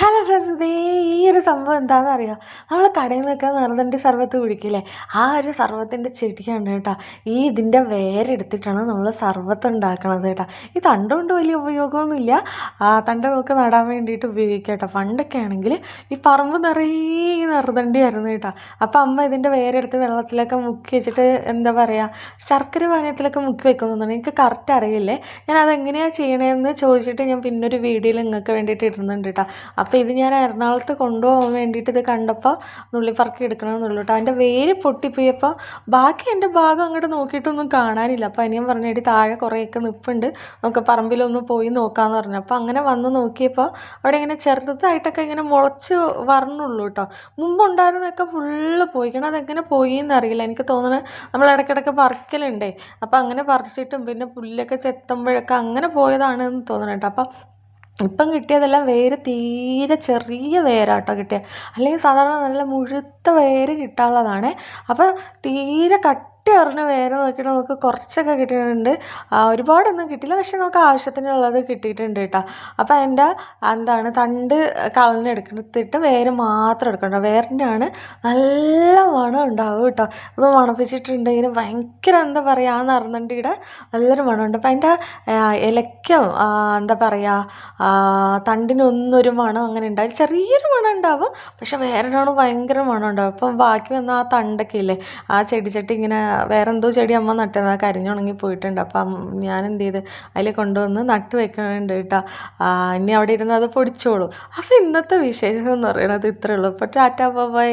Hello friends ഇതേ ഈ ഒരു സംഭവം എന്താണെന്ന് അറിയാം? നമ്മൾ കടയിൽ നിൽക്കാൻ നിറഞ്ഞിട്ട് സർവത്ത് കുടിക്കില്ലേ? ആ ഒരു സർവത്തിന്റെ ചെടിയാണ് കേട്ടോ? ഈ ഇതിന്റെ വേരെടുത്തിട്ടാണ് നമ്മൾ സർവത്ത് ഉണ്ടാക്കണത് കേട്ടോ. ഈ തണ്ട് കൊണ്ട് വലിയ ഉപയോഗമൊന്നുമില്ല. തണ്ട് നമുക്ക് നടാൻ വേണ്ടിയിട്ട് ഉപയോഗിക്കാം കേട്ടോ. പണ്ടൊക്കെ ആണെങ്കിൽ ഈ പറമ്പ് നിറയെ ആയിരുന്നു കേട്ടോ. അപ്പോൾ അമ്മ ഇതിന്റെ വേരെടുത്ത് വെള്ളത്തിലൊക്കെ മുക്കി വെച്ചിട്ട് എന്താ പറയുക ശർക്കര പാനീയത്തിലൊക്കെ മുക്കി വെക്കുന്നുണ്ടെങ്കിൽ എനിക്ക് കറക്റ്റ് അറിയില്ലേ? ഞാൻ അതെങ്ങനെയാണ് ചെയ്യണതെന്ന് ചോദിച്ചിട്ട് ഞാൻ പിന്നൊരു വീഡിയോയിൽ നിങ്ങൾക്ക് വേണ്ടിയിട്ട് ഇടുന്നുണ്ട് കേട്ടോ. അപ്പോൾ ഇത് ഞാൻ എറണാകുളത്ത് കൊണ്ടുപോകാൻ വേണ്ടിയിട്ട് ഇത് കണ്ടപ്പോൾ നുള്ളിപ്പറക്കി എടുക്കണമെന്നുള്ളൂ കേട്ടോ അതിന്റെ വേര് പൊട്ടിപ്പോയപ്പോൾ ബാക്കി എന്റെ ഭാഗം അങ്ങോട്ട് നോക്കിയിട്ടൊന്നും കാണാനില്ല. അപ്പോൾ അനിയൻ പറഞ്ഞിട്ട് താഴെ കുറേയൊക്കെ നിൽപ്പുണ്ട് നമുക്ക് പറമ്പിലൊന്ന് പോയി നോക്കാമെന്ന് പറഞ്ഞു. അപ്പോൾ അങ്ങനെ വന്ന് നോക്കിയപ്പോൾ അവിടെ ഇങ്ങനെ ചെറുതായിട്ടൊക്കെ ഇങ്ങനെ മുളച്ച് വരണുള്ളൂ കേട്ടോ മുമ്പ് ഉണ്ടായിരുന്നതൊക്കെ ഫുള്ള് പോയിക്കണം അതെങ്ങനെ പോയി എന്നറിയില്ല എനിക്ക് തോന്നുന്നത് നമ്മൾ ഇടയ്ക്കിടയ്ക്ക് പറിക്കലുണ്ടേ. അപ്പോൾ അങ്ങനെ പറിച്ചിട്ടും പിന്നെ പുല്ലൊക്കെ ചെത്തുമ്പോഴൊക്കെ അങ്ങനെ പോയതാണെന്ന് തോന്നണം കേട്ടോ അപ്പം ഇപ്പം കിട്ടിയതെല്ലാം വേര് തീരെ ചെറിയ വേരാട്ടോ കിട്ടിയത്. അല്ലെങ്കിൽ സാധാരണ നല്ല മുഴുത്ത വേര് കിട്ടാനുള്ളതാണ്. അപ്പോൾ തീരെ കട്ടി അറിഞ്ഞ വേറെ നോക്കിയിട്ട് നമുക്ക് കുറച്ചൊക്കെ കിട്ടിയിട്ടുണ്ട്. ഒരുപാടൊന്നും കിട്ടിയില്ല. പക്ഷെ നമുക്ക് ആവശ്യത്തിനുള്ളത് കിട്ടിയിട്ടുണ്ട് കേട്ടോ. അപ്പോൾ അതിന്റെ എന്താണ് തണ്ട് കളഞ്ഞെടുത്തിട്ട് വേര് മാത്രം എടുക്കണം വേറിന്റെ ആണ് നല്ല മണം ഉണ്ടാവും കേട്ടോ. അത് മണപ്പിച്ചിട്ടുണ്ടെങ്കിൽ ഭയങ്കര എന്താ പറയുക ആ നറുന്നണ്ടിയുടെ നല്ലൊരു മണമുണ്ട്. അപ്പം അതിന്റെ ഇലയ്ക്കും ആ, എന്താ പറയുക തണ്ടിനൊന്നൊരു മണം അങ്ങനെ ഉണ്ടാവും. ചെറിയൊരു മണം ഉണ്ടാവും. പക്ഷെ വേറൊരാണ് ഭയങ്കര മണം ഉണ്ടാവും. അപ്പം ബാക്കി വന്ന ആ തണ്ടൊക്കെ ഇല്ലേ ആ ചെടിച്ചട്ടി ഇങ്ങനെ വേറെ എന്തോ ചെടി അമ്മ നട്ടത് ആ കരിഞ്ഞുണങ്ങി പോയിട്ടുണ്ട്. അപ്പം ഞാൻ എന്ത് ചെയ്ത് അതിൽ കൊണ്ടുവന്ന് നട്ട് വെക്കുന്നുണ്ട് കേട്ടോ ഇനി അവിടെ ഇരുന്ന് അത് പൊടിച്ചോളൂ. അപ്പം ഇന്നത്തെ വിശേഷം എന്ന് പറയുന്നത് ഇത്രയേ ഉള്ളൂ അപ്പോൾ ടാറ്റാ ബൈ.